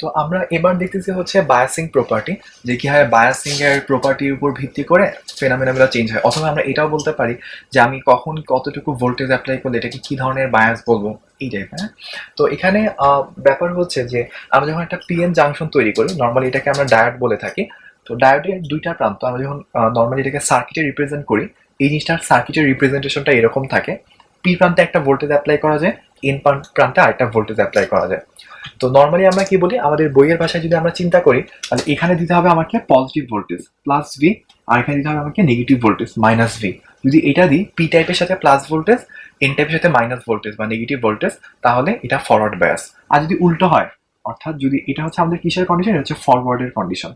তো আমরা এবার দেখতেছি হচ্ছে বায়াসিং প্রপার্টি যে কি হয় বায়াসিং এর প্রপার্টির উপর ভিত্তি করে ফেনামেনাগুলো চেঞ্জ হয়। অথবা আমরা এটাও বলতে পারি যে আমি কখন কতটুকু ভোল্টেজ অ্যাপ্লাই করলে এটাকে কি ধরনের বায়াস বলব, এই টাইপের হ্যাঁ? তো এখানে ব্যাপার হচ্ছে যে আমরা যখন একটা পিএন জাংশন তৈরি করি নর্মালি এটাকে আমরা ডায়োড বলে থাকি, তো ডায়োডের দুইটা প্রান্ত, আমরা যখন নর্মালি এটাকে সার্কিটে রিপ্রেজেন্ট করি, এই জিনিসটার সার্কিটের রিপ্রেজেন্টেশনটা এরকম থাকে। পি প্রান্তে একটা ভোল্টেজ অ্যাপ্লাই করা যায় এন প্রান্তে আরেকটা ভোল্টেজ অ্যাপ্লাই করা যায়। তো নর্মালি আমরা কি বলি? আমাদের বইয়ের ভাষায় যদি আমরা চিন্তা করি, তাহলে এখানে দিতে হবে আমাকে পজিটিভ ভোল্টেজ প্লাস ভি আর এখানে দিতে হবে আমাকে নেগেটিভ ভোল্টেজ মাইনাস ভি যদি এটা দিই পি টাইপের সাথে প্লাস ভোল্টেজ এন টাইপের সাথে মাইনাস ভোল্টেজ বা নেগেটিভ ভোল্টেজ তাহলে এটা ফরওয়ার্ড ব্যাস আর যদি উল্টো হয়, অর্থাৎ যদি এটা হচ্ছে আমাদের কিসের কন্ডিশন এটা হচ্ছে ফরওয়ার্ডের কন্ডিশন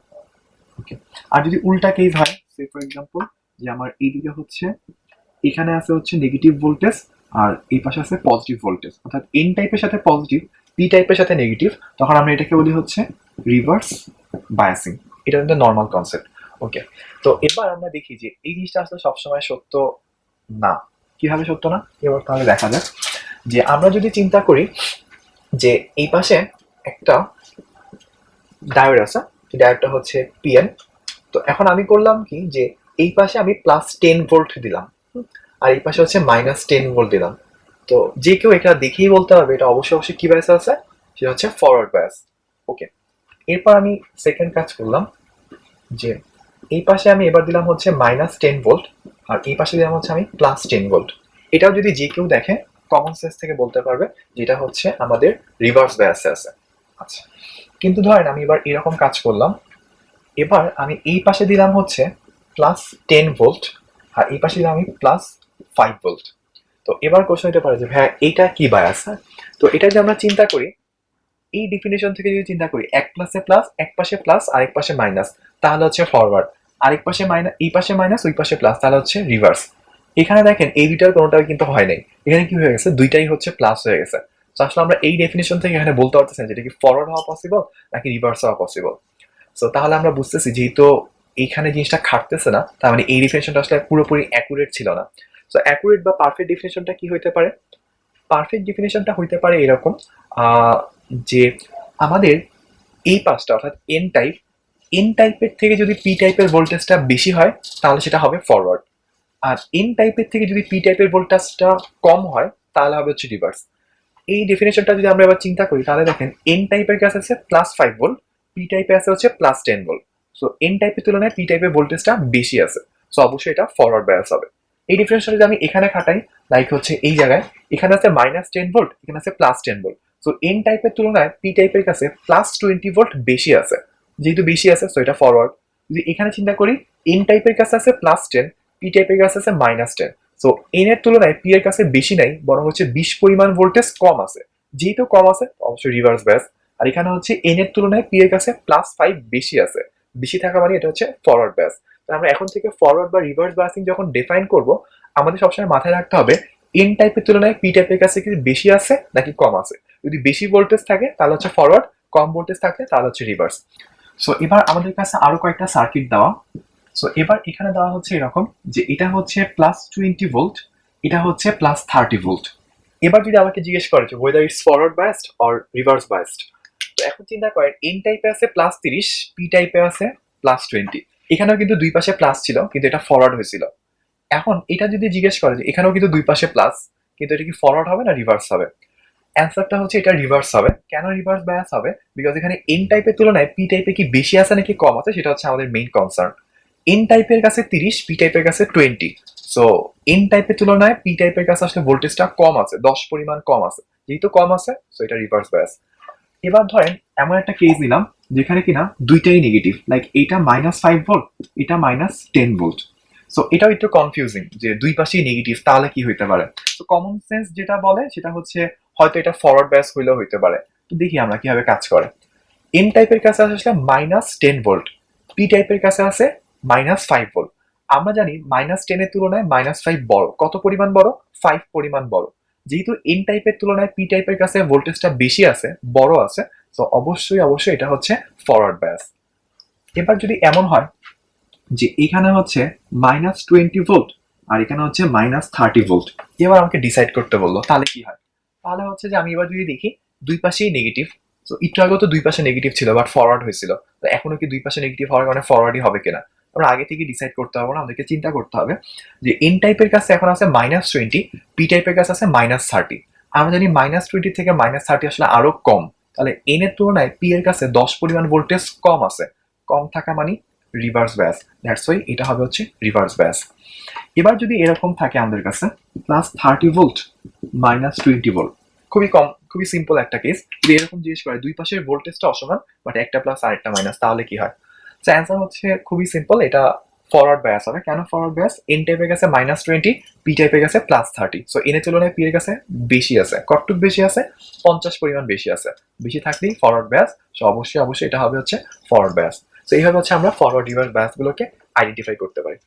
ওকে আর যদি উল্টা কেস হয় সে ফর এক্সাম্পল যে আমার এইদিকে হচ্ছে, এখানে আছে হচ্ছে নেগেটিভ ভোল্টেজ আর এই পাশে আছে পজিটিভ ভোল্টেজ অর্থাৎ এন টাইপের সাথে পজিটিভ পি টাইপের সাথে নেগেটিভ তখন আমরা এটাকে বলি হচ্ছে রিভার্স বায়াসিং এটা কিন্তু নর্মাল কনসেপ্ট ওকে তো এবার আমরা দেখি যে এই জিনিসটা আসলে সবসময় সত্য না। কীভাবে সত্য না? এবার তাহলে দেখা যাক। যে আমরা যদি চিন্তা করি যে এই পাশে একটা ডায়োড আছে ডায়োডটা হচ্ছে পিএন তো এখন আমি করলাম কি? যে এই পাশে আমি প্লাস টেন ভোল্ট দিলাম। আর এই পাশে হচ্ছে মাইনাস টেন ভোল্ট দিলাম। তো যে কেউ এটা দেখেই বলতে পারবে, এটা অবশ্যই অবশ্যই কি ব্যাস আছে? সেটা হচ্ছে ফরওয়ার্ড ব্যাস ওকে এরপর আমি সেকেন্ড কাজ করলাম যে, এই পাশে আমি এবার দিলাম হচ্ছে মাইনাস টেন ভোল্ট আর এই পাশে দিলাম হচ্ছে আমি প্লাস টেন ভোল্ট এটাও যদি যে কেউ দেখে কমন সেন্স থেকে বলতে পারবে যেটা হচ্ছে আমাদের রিভার্স ব্যাসে আছে। আচ্ছা। কিন্তু ধরেন আমি এবার এরকম কাজ করলাম। এবার আমি এই পাশে দিলাম হচ্ছে প্লাস টেন ভোল্ট আর এই পাশে দিলাম আমি প্লাস ফাইভ ভোল্ট তো এবার কোশ্চেন হতে পারে যে ভাইয়া এইটা কি বায়াস হ্যাঁ? তো এটা যদি আমরা চিন্তা করি, এই ডিফিনিশন থেকে যদি চিন্তা করি, এক প্লাসে প্লাস এক পাশে প্লাস আরেক পাশে মাইনাস তাহলে হচ্ছে ফরওয়ার্ড আরেক পাশে মাইনাস এই পাশে মাইনাস ওই পাশে প্লাস তাহলে হচ্ছে রিভার্স এখানে দেখেন, এই দুইটার কোনোটাই কিন্তু হয় নাই। এখানে কি হয়ে গেছে? দুইটাই হচ্ছে প্লাস হয়ে গেছে। তো আসলে আমরা এই ডেফিনেশন থেকে এখানে বলতে পারতেছি যেটা কি ফরওয়ার্ড হওয়া পসিবল নাকি রিভার্স হওয়া পসিবল সো তাহলে আমরা বুঝতেছি, যেহেতু এইখানে জিনিসটা খাটতেছে না, তার মানে এই ডেফিনেশনটা আসলে পুরোপুরি অ্যাকুরেট ছিল না। সো অ্যাকুরেট বা পারফেক্ট ডেফিনেশনটা কি হইতে পারে? পারফেক্ট ডেফিনেশনটা হইতে পারে এরকম যে আমাদের এই পাঁচটা, অর্থাৎ এন টাইপ এন টাইপের থেকে যদি পি টাইপের ভোল্টেজটা বেশি হয়, তাহলে সেটা হবে ফরওয়ার্ড আর এন টাইপের থেকে যদি পি টাইপের ভোল্টেজটা কম হয়, তাহলে হবে হচ্ছে রিভার্স এই ডেফিনেশনটা যদি আমরা এবার চিন্তা করি, তাহলে দেখেন এন টাইপের কাছে আছে প্লাস ফাইভ ভোল্ট পি টাইপে আছে হচ্ছে plus ten volt so N টাইপের তুলনায় পি টাইপের ভোল্টেজটা বেশি আছে। সো অবশ্যই এটা ফরওয়ার্ড বায়াস হবে। এই ডিফারেন্সটা যদি আমি এখানে খাটাই লাইক হচ্ছে এই জায়গায়, এখানে আছে মাইনাস টেন ভোল্ট এখানে আছে plus ten volt so N টাইপের তুলনায় পি টাইপের কাছে প্লাস টোয়েন্টি ভোল্ট বেশি আছে। যেহেতু বেশি আছে সো এটা ফরওয়ার্ড যদি এখানে চিন্তা করি এন টাইপের কাছে আছে প্লাস টেন পি টাইপের কাছে আছে মাইনাস টেন সো এন এর তুলনায় পি এর কাছে বেশি নাই, বরং হচ্ছে বিশ পরিমাণ ভোল্টেজ কম আছে। যেহেতু কম আছে, অবশ্যই রিভার্স ব্যাস। আর এখানে হচ্ছে এন এর তুলনায় পি এর কাছে প্লাস ফাইভ বেশি আছে। বেশি থাকা মানে এটা হচ্ছে ফরওয়ার্ড ব্যাস। আমরা এখন থেকে ফরওয়ার্ড বা রিভার্স ব্যাসিং যখন ডিফাইন করব, আমাদের সবসময় মাথায় রাখতে হবে এন টাইপের তুলনায় পি টাইপের কাছে কি বেশি আছে নাকি কম আছে? যদি বেশি ভোল্টেজ থাকে, তাহলে হচ্ছে ফরওয়ার্ড কম ভোল্টেজ থাকে তাহলে হচ্ছে রিভার্স সো এবার আমাদের কাছে আরও কয়েকটা সার্কিট দেওয়া। সো এবার এখানে দেওয়া হচ্ছে এরকম যে এটা হচ্ছে প্লাস টোয়েন্টি ভোল্ট এটা হচ্ছে প্লাস থার্টি ভোল্ট এবার যদি আমাকে জিজ্ঞেস করে যে whether it's forward biased or reverse biased তো এখন চিন্তা করেন এন টাইপে আছে প্লাস তিরিশ পি টাইপে আছে প্লাস টোয়েন্টি এখানেও কিন্তু দুই পাশে প্লাস ছিল, কিন্তু এটা ফরওয়ার্ড হয়েছিল। এখন এটা যদি জিজ্ঞেস করে যে এখানেও কিন্তু দুই পাশে প্লাস কিন্তু এটা কি ফরওয়ার্ড হবে না রিভার্স হবে? অ্যান্সারটা হচ্ছে এটা রিভার্স হবে। কেন রিভার্স বায়াস হবে? বিকজ এখানে এন টাইপের তুলনায় পি টাইপে কি বেশি আছে নাকি কম আছে, সেটা হচ্ছে আমাদের মেইন কনসার্ন এন টাইপের কাছে তিরিশ পি টাইপের কাছে টোয়েন্টি সো এন টাইপের তুলনায় পি টাইপের কাছে আসলে ভোল্টেজটা কম আছে, দশ পরিমাণ কম আছে। যেহেতু কম আছে সো এটা রিভার্স বায়াস এবার ধরেন, এমন একটা কেস নিলাম যেখানে কিনা দুইটাই নেগেটিভ লাইক এটা মাইনাস ফাইভ ভোল্ট এটা মাইনাস টেন ভোল্ট সো এটাও একটু কনফিউজিং যে দুই পাশেই নেগেটিভ তাহলে কি হইতে পারে? তো কমন সেন্স যেটা বলে, সেটা হচ্ছে হয়তো এটা ফরওয়ার্ড ব্যাস হইলেও হইতে পারে। তো দেখি আমরা কীভাবে কাজ করে। এম টাইপের কাছে আসলে মাইনাস টেন ভোল্ট পি টাইপের কাছে আছে মাইনাস ফাইভ ভোল্ট আমরা জানি মাইনাস টেনের তুলনায় মাইনাস ফাইভ বড়। কত পরিমাণ বড়? ফাইভ পরিমাণ বড়। যেহেতু এন টাইপের তুলনায় পি টাইপের কাছে ভোল্টেজটা বেশি আছে, বড় আছে তো অবশ্যই অবশ্যই এটা হচ্ছে ফরওয়ার্ড ব্যাস এবার যদি এমন হয় যে এখানে হচ্ছে মাইনাস টোয়েন্টি ভোল্ট আর এখানে হচ্ছে মাইনাস থার্টি ভোল্ট এবার আমাকে ডিসাইড করতে বলল, তাহলে কি হয়? তাহলে হচ্ছে যে আমি এবার যদি দেখি দুই পাশেই নেগেটিভ তো একটু আগেও তো দুই পাশে নেগেটিভ ছিল বাট ফরওয়ার্ড হয়েছিল। তো এখনও কি দুই পাশে নেগেটিভ হওয়ার কারণে ফরওয়ার্ডই হবে কিনা? আমরা আগে থেকে ডিসাইড করতে হবে না, আমাদেরকে চিন্তা করতে হবে যে এন টাইপের কাছে এখন আছে মাইনাস টোয়েন্টি পি টাইপের কাছে আছে মাইনাস থার্টি আমরা জানি মাইনাস টোয়েন্টি থেকে মাইনাস থার্টি আসলে আরও কম। তাহলে এন এর তুলনায় পি এর কাছে দশ পরিমাণ ভোল্টেজ কম আছে। কম থাকা মানে রিভার্স ব্যাস দ্যাটস ওয়াই এটা হবে হচ্ছে রিভার্স ব্যাস এবার যদি এরকম থাকে আমাদের কাছে plus thirty volt minus twenty volt খুবই কম, খুবই সিম্পল একটা কেস যদি এরকম জিজ্ঞেস করে, দুই পাশের ভোল্টেজটা অসমান বাট একটা প্লাস আর একটা মাইনাস তাহলে কি হয়? অ্যান্সার হচ্ছে খুবই সিম্পল এটা ফরওয়ার্ড ব্যাস হবে। কেন ফরওয়ার্ড ব্যাস এন টাইপের কাছে মাইনাস টোয়েন্টি পি টাইপের কাছে প্লাস থার্টি সো এনের তুলনায় পি এর কাছে বেশি আছে। কটটুক বেশি আছে, পঞ্চাশ পরিমাণ বেশি আছে। বেশি থাকলেই ফরওয়ার্ড ব্যাস সো অবশ্যই অবশ্যই এটা হবে হচ্ছে ফরওয়ার্ড ব্যাস তো এইভাবে হচ্ছে আমরা ফরওয়ার্ড রিভার্স ব্যাসগুলোকে আইডেন্টিফাই করতে পারি।